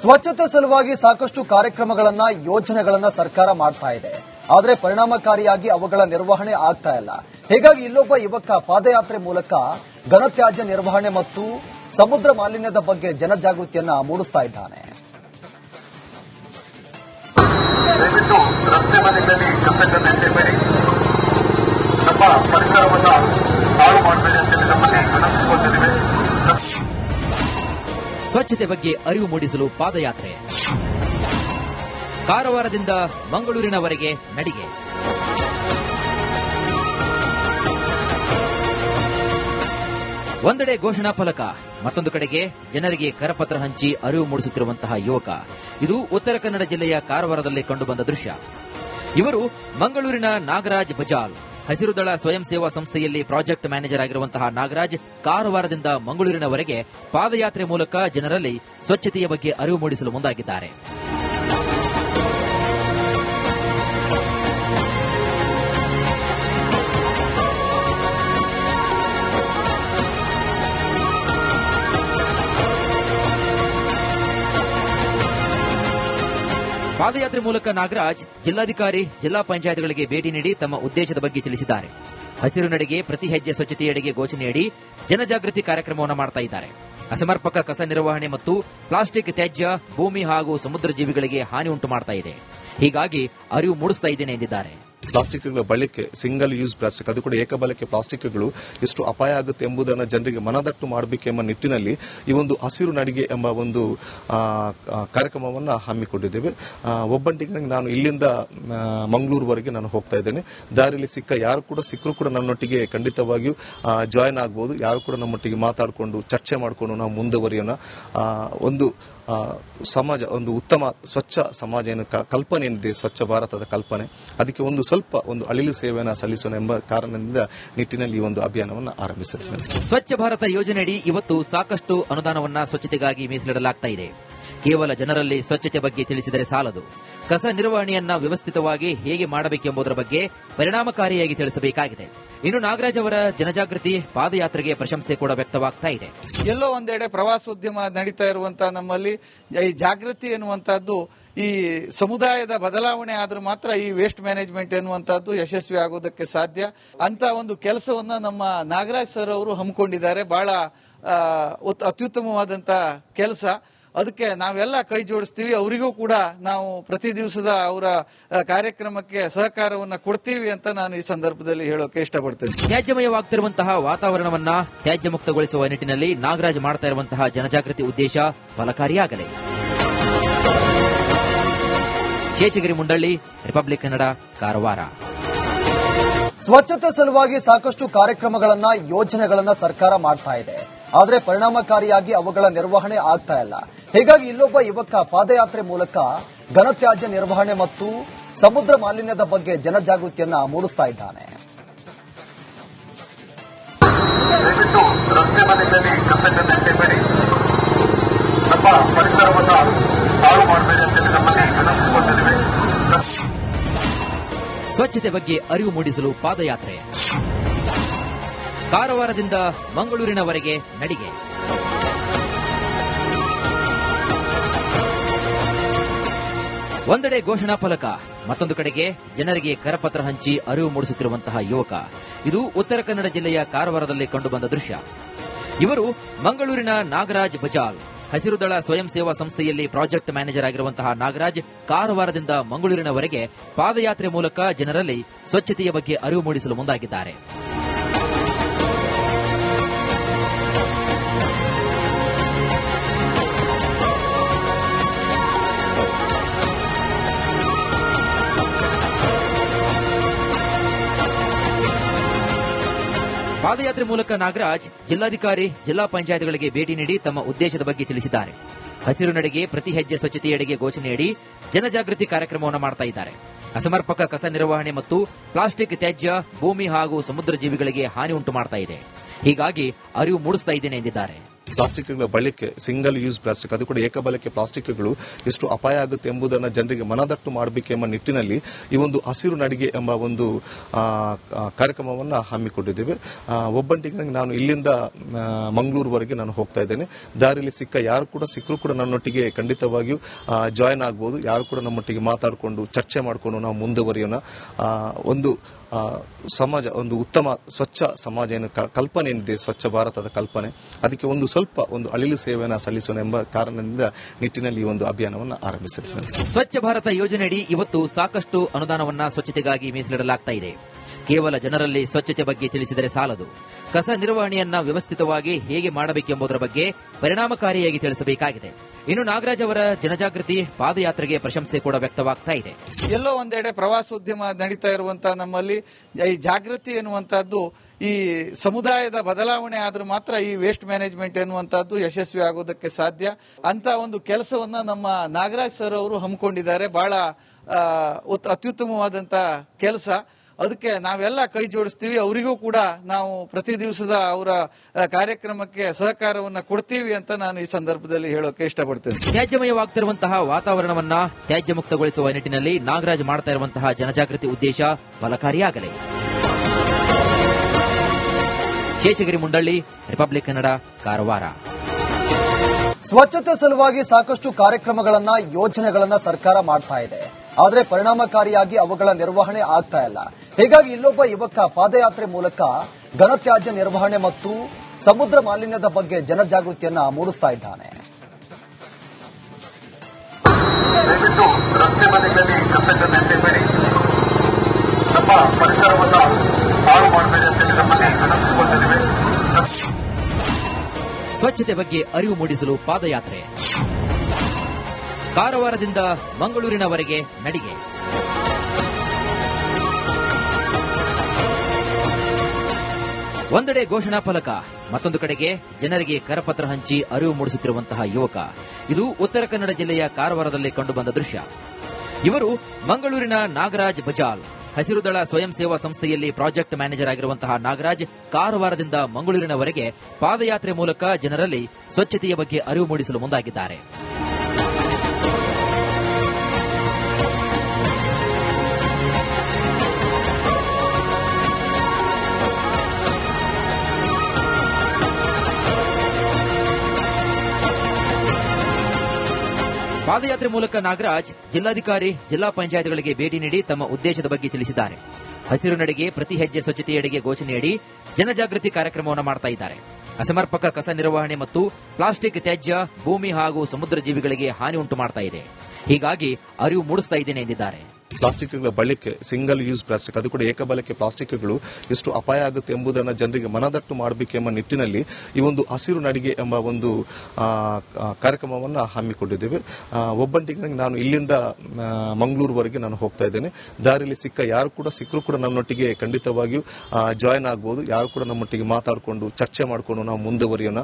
ಸ್ವಚ್ಛತೆ ಸಲುವಾಗಿ ಸಾಕಷ್ಟು ಕಾರ್ಯಕ್ರಮಗಳನ್ನ, ಯೋಜನೆಗಳನ್ನ ಸರ್ಕಾರ ಮಾಡ್ತಾ ಇದೆ. ಆದರೆ ಪರಿಣಾಮಕಾರಿಯಾಗಿ ಅವುಗಳ ನಿರ್ವಹಣೆ ಆಗ್ತಾ ಇಲ್ಲ. ಹೀಗಾಗಿ ಇಲ್ಲೊಬ್ಬ ಯುವಕ ಪಾದಯಾತ್ರೆ ಮೂಲಕ ಘನತ್ಯಾಜ್ಯ ನಿರ್ವಹಣೆ ಮತ್ತು ಸಮುದ್ರ ಮಾಲಿನ್ಯದ ಬಗ್ಗೆ ಜನಜಾಗೃತಿಯನ್ನ ಮೂಡಿಸ್ತಾ ಇದ್ದಾನೆ. ಹಾಳು ಮಾಡಬೇಡಿ ಅಂತೇಳಿ ನಮ್ಮಲ್ಲಿ ಸ್ವಚ್ಛತೆ ಬಗ್ಗೆ ಅರಿವು ಮೂಡಿಸಲು ಪಾದಯಾತ್ರೆ. ಕಾರವಾರದಿಂದ ಮಂಗಳೂರಿನವರೆಗೆ ನಡಿಗೆ. ಒಂದೆಡೆ ಘೋಷಣಾ ಫಲಕ, ಮತ್ತೊಂದು ಕಡೆಗೆ ಜನರಿಗೆ ಕರಪತ್ರ ಹಂಚಿ ಅರಿವು ಮೂಡಿಸುತ್ತಿರುವಂತಹ ಯುವಕ. ಇದು ಉತ್ತರ ಕನ್ನಡ ಜಿಲ್ಲೆಯ ಕಾರವಾರದಲ್ಲಿ ಕಂಡುಬಂದ ದೃಶ್ಯ. ಇವರು ಮಂಗಳೂರಿನ ನಾಗರಾಜ್ ಬಜಾಲ್. ಹಸಿರುದಳ ಸ್ವಯಂ ಸೇವಾ ಸಂಸ್ಥೆಯಲ್ಲಿ ಪ್ರಾಜೆಕ್ಟ್ ಮ್ಯಾನೇಜರ್ ಆಗಿರುವಂತಹ ನಾಗರಾಜ್ ಕಾರವಾರದಿಂದ ಮಂಗಳೂರಿನವರೆಗೆ ಪಾದಯಾತ್ರೆ ಮೂಲಕ ಜನರಲ್ಲಿ ಸ್ವಚ್ಛತೆಯ ಬಗ್ಗೆ ಅರಿವು ಮೂಡಿಸಲು ಮುಂದಾಗಿದ್ದಾರೆ. ಪಾದಯಾತ್ರೆ ಮೂಲಕ ನಾಗರಾಜ್ ಜಿಲ್ಲಾಧಿಕಾರಿ, ಜಿಲ್ಲಾ ಪಂಚಾಯತ್ಗಳಿಗೆ ಭೇಟಿ ನೀಡಿ ತಮ್ಮ ಉದ್ದೇಶದ ಬಗ್ಗೆ ತಿಳಿಸಿದ್ದಾರೆ. ಹಸಿರು ನಡೆಗೆ ಪ್ರತಿ ಹೆಜ್ಜೆ ಸ್ವಚ್ಛತೆಯೆಡೆಗೆ ಘೋಷಣೆಯಡಿ ಜನಜಾಗೃತಿ ಕಾರ್ಯಕ್ರಮವನ್ನು ಮಾಡ್ತಾ ಇದ್ದಾರೆ. ಅಸಮರ್ಪಕ ಕಸ ನಿರ್ವಹಣೆ ಮತ್ತು ಪ್ಲಾಸ್ಟಿಕ್ ತ್ಯಾಜ್ಯ, ಭೂಮಿ ಹಾಗೂ ಸಮುದ್ರ ಜೀವಿಗಳಿಗೆ ಹಾನಿ ಉಂಟು ಮಾಡ್ತಾ ಇದೆ. ಹೀಗಾಗಿ ಅರಿವು ಮೂಡಿಸ್ತಾ ಇದ್ದೇನೆ ಎಂದಿದ್ದಾರೆ. ಪ್ಲಾಸ್ಟಿಕ್ಗಳ ಬಳಕೆ ಸಿಂಗಲ್ ಯೂಸ್ ಪ್ಲಾಸ್ಟಿಕ್, ಅದು ಕೂಡ ಏಕಬಳಕೆ ಪ್ಲಾಸ್ಟಿಕ್ಗಳು ಎಷ್ಟು ಅಪಾಯ ಆಗುತ್ತೆ ಎಂಬುದನ್ನು ಜನರಿಗೆ ಮನದಟ್ಟು ಮಾಡಬೇಕೆಂಬ ನಿಟ್ಟಿನಲ್ಲಿ ಈ ಒಂದು ಹಸಿರು ನಡಿಗೆ ಎಂಬ ಒಂದು ಕಾರ್ಯಕ್ರಮವನ್ನು ಹಮ್ಮಿಕೊಂಡಿದ್ದೇವೆ. ಒಬ್ಬಂಟಿಗೆ ನಾನು ಇಲ್ಲಿಂದ ಮಂಗಳೂರುವರೆಗೆ ನಾನು ಹೋಗ್ತಾ ಇದ್ದೇನೆ. ದಾರಿಯಲ್ಲಿ ಸಿಕ್ಕ ಯಾರು ಕೂಡ, ಸಿಕ್ಕರೂ ಕೂಡ ನನ್ನೊಟ್ಟಿಗೆ ಖಂಡಿತವಾಗಿಯೂ ಜಾಯ್ನ್ ಆಗ್ಬೋದು. ಯಾರು ಕೂಡ ನಮ್ಮೊಟ್ಟಿಗೆ ಮಾತಾಡಿಕೊಂಡು, ಚರ್ಚೆ ಮಾಡಿಕೊಂಡು ನಾವು ಮುಂದುವರಿಯೋಣ. ಒಂದು ಸಮಾಜ, ಒಂದು ಉತ್ತಮ, ಸ್ವಚ್ಛ ಸಮಾಜ ಏನು ಕಲ್ಪನೆ ಏನಿದೆ, ಸ್ವಚ್ಛ ಭಾರತದ ಕಲ್ಪನೆ. ಅದಕ್ಕೆ ಒಂದು ಸ್ವಲ್ಪ ಒಂದು ಅಳಿಲು ಸೇವೆಯನ್ನು ಸಲ್ಲಿಸೋಣ ಎಂಬ ಕಾರಣದಿಂದ ನಿಟ್ಟಿನಲ್ಲಿ ಈ ಒಂದು ಅಭಿಯಾನವನ್ನು ಆರಂಭಿಸಿದೆ ಸ್ವಚ್ಛ ಭಾರತ ಯೋಜನೆಯಡಿ ಇವತ್ತು ಸಾಕಷ್ಟು ಅನುದಾನವನ್ನು ಸ್ವಚ್ಛತೆಗಾಗಿ ಮೀಸಲಿಡಲಾಗ್ತಾ ಇದೆ. ಕೇವಲ ಜನರಲ್ಲಿ ಸ್ವಚ್ಛತೆ ಬಗ್ಗೆ ತಿಳಿಸಿದರೆ ಸಾಲದು. ಕಸ ನಿರ್ವಹಣೆಯನ್ನ ವ್ಯವಸ್ಥಿತವಾಗಿ ಹೇಗೆ ಮಾಡಬೇಕೆಂಬುದರ ಬಗ್ಗೆ ಪರಿಣಾಮಕಾರಿಯಾಗಿ ತಿಳಿಸಬೇಕಾಗಿದೆ. ಇನ್ನು ನಾಗರಾಜ್ ಅವರ ಜನಜಾಗೃತಿ ಪಾದಯಾತ್ರೆಗೆ ಪ್ರಶಂಸೆ ಕೂಡ ವ್ಯಕ್ತವಾಗ್ತಾ ಇದೆ. ಎಲ್ಲೋ ಒಂದೆಡೆ ಪ್ರವಾಸೋದ್ಯಮ ನಡೀತಾ ಇರುವಂತಹ ನಮ್ಮಲ್ಲಿ ಈ ಜಾಗೃತಿ ಎನ್ನುವಂತಹದ್ದು, ಈ ಸಮುದಾಯದ ಬದಲಾವಣೆ ಆದ್ರೆ ಮಾತ್ರ ಈ ವೇಸ್ಟ್ ಮ್ಯಾನೇಜ್ಮೆಂಟ್ ಎನ್ನುವಂತಹದ್ದು ಯಶಸ್ವಿ ಆಗೋದಕ್ಕೆ ಸಾಧ್ಯ. ಅಂತ ಒಂದು ಕೆಲಸವನ್ನ ನಮ್ಮ ನಾಗರಾಜ್ ಸರ್ ಅವರು ಹಮ್ಮಿಕೊಂಡಿದ್ದಾರೆ. ಬಹಳ ಅತ್ಯುತ್ತಮವಾದಂತಹ ಕೆಲಸ. ಅದಕ್ಕೆ ನಾವೆಲ್ಲ ಕೈ ಜೋಡಿಸ್ತೀವಿ. ಅವರಿಗೂ ಕೂಡ ನಾವು ಪ್ರತಿ ದಿವಸದ ಅವರ ಕಾರ್ಯಕ್ರಮಕ್ಕೆ ಸಹಕಾರವನ್ನ ಕೊಡ್ತೀವಿ ಅಂತ ನಾನು ಈ ಸಂದರ್ಭದಲ್ಲಿ ಹೇಳೋಕೆ ಇಷ್ಟಪಡ್ತೇನೆ. ತ್ಯಾಜ್ಯಮಯವಾಗ್ತಿರುವಂತಹ ವಾತಾವರಣವನ್ನ ತ್ಯಾಜ್ಯ ಮುಕ್ತಗೊಳಿಸುವ ನಿಟ್ಟಿನಲ್ಲಿ ನಾಗರಾಜ್ ಮಾಡ್ತಾ ಇರುವಂತಹ ಜನಜಾಗೃತಿ ಉದ್ದೇಶ ಫಲಕಾರಿಯಾಗಲಿ. ಶೇಷಗಿರಿ ಮುಂಡಳ್ಳಿ ರಿಪಬ್ಲಿಕ್ ಕನ್ನಡ ಕಾರವಾರ. ಸ್ವಚ್ಛತೆ ಸಲುವಾಗಿ ಸಾಕಷ್ಟು ಕಾರ್ಯಕ್ರಮಗಳನ್ನ ಯೋಜನೆಗಳನ್ನ ಸರ್ಕಾರ ಮಾಡ್ತಾ ಇದೆ. ಆದರೆ ಪರಿಣಾಮಕಾರಿಯಾಗಿ ಅವುಗಳ ನಿರ್ವಹಣೆ ಆಗ್ತಾ ಇಲ್ಲ. ಹೀಗಾಗಿ ಇಲ್ಲೊಬ್ಬ ಯುವಕ ಪಾದಯಾತ್ರೆ ಮೂಲಕ ಘನತ್ಯಾಜ್ಯ ನಿರ್ವಹಣೆ ಮತ್ತು ಸಮುದ್ರ ಮಾಲಿನ್ಯದ ಬಗ್ಗೆ ಜನಜಾಗೃತಿಯನ್ನ ಮೂಡಿಸ್ತಾ ಇದ್ದಾನೆ. ಸ್ವಚ್ಛತೆ ಬಗ್ಗೆ ಅರಿವು ಮೂಡಿಸಲು ಪಾದಯಾತ್ರೆ. ಕಾರವಾರದಿಂದ ಮಂಗಳೂರಿನವರೆಗೆ ನಡಿಗೆ. ಒಂದೆಡೆ ಘೋಷಣಾ ಫಲಕ, ಮತ್ತೊಂದು ಕಡೆಗೆ ಜನರಿಗೆ ಕರಪತ್ರ ಹಂಚಿ ಅರಿವು ಮೂಡಿಸುತ್ತಿರುವಂತಹ ಯುವಕ. ಇದು ಉತ್ತರ ಕನ್ನಡ ಜಿಲ್ಲೆಯ ಕಾರವಾರದಲ್ಲಿ ಕಂಡುಬಂದ ದೃಶ್ಯ. ಇವರು ಮಂಗಳೂರಿನ ನಾಗರಾಜ್ ಬಜಾಲ್ ಹಸಿರುದಳ ಸ್ವಯಂ ಸೇವಾ ಸಂಸ್ಥೆಯಲ್ಲಿ ಪ್ರಾಜೆಕ್ಟ್ ಮ್ಯಾನೇಜರ್ ಆಗಿರುವಂತಹ ನಾಗರಾಜ್ ಕಾರವಾರದಿಂದ ಮಂಗಳೂರಿನವರೆಗೆ ಪಾದಯಾತ್ರೆ ಮೂಲಕ ಜನರಲ್ಲಿ ಸ್ವಚ್ಛತೆಯ ಬಗ್ಗೆ ಅರಿವು ಮೂಡಿಸಲು ಮುಂದಾಗಿದ್ದಾರೆ. ಪಾದಯಾತ್ರೆ ಮೂಲಕ ನಾಗರಾಜ್ ಜಿಲ್ಲಾಧಿಕಾರಿ, ಜಿಲ್ಲಾ ಪಂಚಾಯತ್ಗಳಿಗೆ ಭೇಟಿ ನೀಡಿ ತಮ್ಮ ಉದ್ದೇಶದ ಬಗ್ಗೆ ತಿಳಿಸಿದ್ದಾರೆ. ಹಸಿರು ನಡೆಗೆ ಪ್ರತಿ ಹೆಜ್ಜೆ ಸ್ವಚ್ಛತೆಯೆಡೆಗೆ ಘೋಷಣೆಯಡಿ ಜನಜಾಗೃತಿ ಕಾರ್ಯಕ್ರಮವನ್ನು ಮಾಡ್ತಾ ಇದ್ದಾರೆ. ಅಸಮರ್ಪಕ ಕಸ ನಿರ್ವಹಣೆ ಮತ್ತು ಪ್ಲಾಸ್ಟಿಕ್ ತ್ಯಾಜ್ಯ, ಭೂಮಿ ಹಾಗೂ ಸಮುದ್ರ ಜೀವಿಗಳಿಗೆ ಹಾನಿ ಉಂಟು ಮಾಡ್ತಾ ಇದೆ. ಹೀಗಾಗಿ ಅರಿವು ಮೂಡಿಸ್ತಾ ಇದ್ದೇನೆ ಎಂದಿದ್ದಾರೆ. ಪ್ಲಾಸ್ಟಿಕ್ಗಳ ಬಳಕೆ ಸಿಂಗಲ್ ಯೂಸ್ ಪ್ಲಾಸ್ಟಿಕ್ ಅದು ಕೂಡ ಏಕಬಳಕೆ ಪ್ಲಾಸ್ಟಿಕ್ಗಳು ಎಷ್ಟು ಅಪಾಯ ಆಗುತ್ತೆ ಎಂಬುದನ್ನು ಜನರಿಗೆ ಮನದಟ್ಟು ಮಾಡಬೇಕೆಂಬ ನಿಟ್ಟಿನಲ್ಲಿ ಈ ಒಂದು ಹಸಿರು ನಡಿಗೆ ಎಂಬ ಒಂದು ಕಾರ್ಯಕ್ರಮವನ್ನು ಹಮ್ಮಿಕೊಂಡಿದ್ದೇವೆ. ಒಬ್ಬಂಟಿಗೆ ನಾನು ಇಲ್ಲಿಂದ ಮಂಗಳೂರುವರೆಗೆ ನಾನು ಹೋಗ್ತಾ ಇದ್ದೇನೆ. ದಾರಿಯಲ್ಲಿ ಸಿಕ್ಕ ಯಾರು ಕೂಡ ಸಿಕ್ಕರೂ ಕೂಡ ನನ್ನೊಟ್ಟಿಗೆ ಖಂಡಿತವಾಗಿಯೂ ಜಾಯ್ನ್ ಆಗ್ಬೋದು. ಯಾರು ಕೂಡ ನಮ್ಮೊಟ್ಟಿಗೆ ಮಾತಾಡಿಕೊಂಡು, ಚರ್ಚೆ ಮಾಡಿಕೊಂಡು ನಾವು ಮುಂದುವರಿಯೋಣ. ಒಂದು ಸಮಾಜ, ಒಂದು ಉತ್ತಮ, ಸ್ವಚ್ಛ ಸಮಾಜ ಏನು ಕಲ್ಪನೆ ಏನಿದೆ, ಸ್ವಚ್ಛ ಭಾರತದ ಕಲ್ಪನೆ. ಅದಕ್ಕೆ ಒಂದು ಸ್ವಲ್ಪ ಒಂದು ಅಳಿಲು ಸೇವೆಯನ್ನು ಸಲ್ಲಿಸೋಣ ಎಂಬ ಕಾರಣದಿಂದ ನಿಟ್ಟಿನಲ್ಲಿ ಈ ಒಂದು ಅಭಿಯಾನವನ್ನು ಆರಂಭಿಸಿದ್ದೇನೆ ಸ್ವಚ್ಛ ಭಾರತ ಯೋಜನೆಯಡಿ ಇವತ್ತು ಸಾಕಷ್ಟು ಅನುದಾನವನ್ನ ಸ್ವಚ್ಛತೆಗಾಗಿ ಮೀಸಲಿಡಲಾಗ್ತಾ ಇದೆ. ಕೇವಲ ಜನರಲ್ಲಿ ಸ್ವಚ್ಛತೆ ಬಗ್ಗೆ ತಿಳಿಸಿದರೆ ಸಾಲದು. ಕಸ ನಿರ್ವಹಣೆಯನ್ನ ವ್ಯವಸ್ಥಿತವಾಗಿ ಹೇಗೆ ಮಾಡಬೇಕೆಂಬುದರ ಬಗ್ಗೆ ಪರಿಣಾಮಕಾರಿಯಾಗಿ ತಿಳಿಸಬೇಕಾಗಿದೆ. ಇನ್ನು ನಾಗರಾಜ್ ಅವರ ಜನಜಾಗೃತಿ ಪಾದಯಾತ್ರೆಗೆ ಪ್ರಶಂಸೆ ಕೂಡ ವ್ಯಕ್ತವಾಗ್ತಾ ಇದೆ. ಎಲ್ಲೋ ಒಂದೆಡೆ ಪ್ರವಾಸೋದ್ಯಮ ನಡೀತಾ ಇರುವಂತ ನಮ್ಮಲ್ಲಿ ಈ ಜಾಗೃತಿ ಎನ್ನುವಂತಹದ್ದು ಈ ಸಮುದಾಯದ ಬದಲಾವಣೆ ಆದ್ರೂ ಮಾತ್ರ ಈ ವೇಸ್ಟ್ ಮ್ಯಾನೇಜ್ಮೆಂಟ್ ಎನ್ನುವಂತಹದ್ದು ಯಶಸ್ವಿ ಆಗೋದಕ್ಕೆ ಸಾಧ್ಯ. ಅಂತ ಒಂದು ಕೆಲಸವನ್ನ ನಮ್ಮ ನಾಗರಾಜ್ ಸರ್ ಅವರು ಹಮ್ಮಿಕೊಂಡಿದ್ದಾರೆ. ಬಹಳ ಅತ್ಯುತ್ತಮವಾದಂತಹ ಕೆಲಸ. ಅದಕ್ಕೆ ನಾವೆಲ್ಲ ಕೈ ಜೋಡಿಸ್ತೀವಿ. ಅವರಿಗೂ ಕೂಡ ನಾವು ಪ್ರತಿ ದಿವಸದ ಅವರ ಕಾರ್ಯಕ್ರಮಕ್ಕೆ ಸಹಕಾರವನ್ನ ಕೊಡ್ತೀವಿ ಅಂತ ನಾನು ಈ ಸಂದರ್ಭದಲ್ಲಿ ಹೇಳೋಕೆ ಇಷ್ಟಪಡ್ತೇನೆ. ತ್ಯಾಜ್ಯಮಯವಾಗ್ತಿರುವಂತಹ ವಾತಾವರಣವನ್ನ ತ್ಯಾಜ್ಯ ಮುಕ್ತಗೊಳಿಸುವ ನಿಟ್ಟಿನಲ್ಲಿ ನಾಗರಾಜ್ ಮಾಡ್ತಾ ಇರುವಂತಹ ಜನಜಾಗೃತಿ ಉದ್ದೇಶ ಫಲಕಾರಿಯಾಗಲಿ ಶೇಷಗಿರಿ ಮುಂಡಳ್ಳಿ ರಿಪಬ್ಲಿಕ್ ಕನ್ನಡ ಕಾರವಾರ. ಸ್ವಚ್ಛತೆ ಸಲುವಾಗಿ ಸಾಕಷ್ಟು ಕಾರ್ಯಕ್ರಮಗಳನ್ನ ಯೋಜನೆಗಳನ್ನ ಸರ್ಕಾರ ಮಾಡ್ತಾ ಇದೆ. ಆದ್ರೆ ಪರಿಣಾಮಕಾರಿಯಾಗಿ ಅವುಗಳ ನಿರ್ವಹಣೆ ಆಗ್ತಾ ಇಲ್ಲ. ಹೀಗಾಗಿ ಇಲ್ಲೊಬ್ಬ ಯುವಕ ಪಾದಯಾತ್ರೆ ಮೂಲಕ ಘನತ್ಯಾಜ್ಯ ನಿರ್ವಹಣೆ ಮತ್ತು ಸಮುದ್ರ ಮಾಲಿನ್ಯದ ಬಗ್ಗೆ ಜನಜಾಗೃತಿಯನ್ನ ಮೂಡಿಸ್ತಾ ಇದ್ದಾನೆ. ದಯವಿಟ್ಟು ರಸ್ತೆ ಬದಿಯಲ್ಲಿ ಕಸವನ್ನು ಎಸೆಬೇಡಿ ನಮ್ಮ ಪರಿಸರವನ್ನ ಹಾಳು ಮಾಡಬೇಡಿ ಅಂತ ನಮ್ಮಲ್ಲಿ ವಿನಂತಿಸಿಕೊಂಡಿದ್ದೇವೆ. ಸ್ವಚ್ಛತೆ ಬಗ್ಗೆ ಅರಿವು ಮೂಡಿಸಲು ಪಾದಯಾತ್ರೆ. ಕಾರವಾರದಿಂದ ಮಂಗಳೂರಿನವರೆಗೆ ನಡಿಗೆ. ಒಂದೆಡೆ ಘೋಷಣಾ ಫಲಕ, ಮತ್ತೊಂದು ಕಡೆಗೆ ಜನರಿಗೆ ಕರಪತ್ರ ಹಂಚಿ ಅರಿವು ಮೂಡಿಸುತ್ತಿರುವಂತಹ ಯುವಕ. ಇದು ಉತ್ತರ ಕನ್ನಡ ಜಿಲ್ಲೆಯ ಕಾರವಾರದಲ್ಲಿ ಕಂಡುಬಂದ ದೃಶ್ಯ. ಇವರು ಮಂಗಳೂರಿನ ನಾಗರಾಜ್ ಬಜಾಲ್, ಹಸಿರುದಳ ಸ್ವಯಂ ಸೇವಾ ಸಂಸ್ಥೆಯಲ್ಲಿ ಪ್ರಾಜೆಕ್ಟ್ ಮ್ಯಾನೇಜರ್ ಆಗಿರುವಂತಹ ನಾಗರಾಜ್ ಕಾರವಾರದಿಂದ ಮಂಗಳೂರಿನವರೆಗೆ ಪಾದಯಾತ್ರೆ ಮೂಲಕ ಜನರಲ್ಲಿ ಸ್ವಚ್ಛತೆಯ ಬಗ್ಗೆ ಅರಿವು ಮೂಡಿಸಲು ಮುಂದಾಗಿದ್ದಾರೆ. ಪಾದಯಾತ್ರೆ ಮೂಲಕ ನಾಗರಾಜ್ ಜಿಲ್ಲಾಧಿಕಾರಿ, ಜಿಲ್ಲಾ ಪಂಚಾಯತ್ಗಳಿಗೆ ಭೇಟಿ ನೀಡಿ ತಮ್ಮ ಉದ್ದೇಶದ ಬಗ್ಗೆ ತಿಳಿಸಿದ್ದಾರೆ. ಹಸಿರು ನಡೆಗೆ ಪ್ರತಿ ಹೆಜ್ಜೆ ಸ್ವಚ್ಛತೆಯೆಡೆಗೆ ಘೋಷಣೆಯಡಿ ಜನಜಾಗೃತಿ ಕಾರ್ಯಕ್ರಮವನ್ನು ಮಾಡ್ತಾ ಇದ್ದಾರೆ. ಅಸಮರ್ಪಕ ಕಸ ನಿರ್ವಹಣೆ ಮತ್ತು ಪ್ಲಾಸ್ಟಿಕ್ ತ್ಯಾಜ್ಯ, ಭೂಮಿ ಹಾಗೂ ಸಮುದ್ರ ಜೀವಿಗಳಿಗೆ ಹಾನಿ ಉಂಟು ಮಾಡ್ತಾ ಇದೆ. ಹೀಗಾಗಿ ಅರಿವು ಮೂಡಿಸ್ತಾ ಇದ್ದೇನೆ ಎಂದಿದ್ದಾರೆ. ಪ್ಲಾಸ್ಟಿಕ್ಗಳ ಬಳಕೆ ಸಿಂಗಲ್ ಯೂಸ್ ಪ್ಲಾಸ್ಟಿಕ್ ಅದು ಕೂಡ ಏಕಬಳಕೆ ಪ್ಲಾಸ್ಟಿಕ್ಗಳು ಎಷ್ಟು ಅಪಾಯ ಆಗುತ್ತೆ ಎಂಬುದನ್ನು ಜನರಿಗೆ ಮನದಟ್ಟು ಮಾಡಬೇಕೆಂಬ ನಿಟ್ಟಿನಲ್ಲಿ ಈ ಒಂದು ಹಸಿರು ನಡಿಗೆ ಎಂಬ ಒಂದು ಕಾರ್ಯಕ್ರಮವನ್ನು ಹಮ್ಮಿಕೊಂಡಿದ್ದೇವೆ. ಒಬ್ಬಂಟಿಗಾಗಿ ಒಬ್ಬಂಟಿಗೆ ನಾನು ಇಲ್ಲಿಂದ ಮಂಗಳೂರುವರೆಗೆ ನಾನು ಹೋಗ್ತಾ ಇದ್ದೇನೆ. ದಾರಿಯಲ್ಲಿ ಸಿಕ್ಕ ಯಾರು ಕೂಡ ಸಿಕ್ಕರೂ ಕೂಡ ನನ್ನೊಟ್ಟಿಗೆ ಖಂಡಿತವಾಗಿಯೂ ಜಾಯಿನ್ ಆಗ್ಬೋದು. ಯಾರು ಕೂಡ ನಮ್ಮೊಟ್ಟಿಗೆ ಮಾತಾಡಿಕೊಂಡು, ಚರ್ಚೆ ಮಾಡಿಕೊಂಡು ನಾವು ಮುಂದುವರಿಯೋಣ.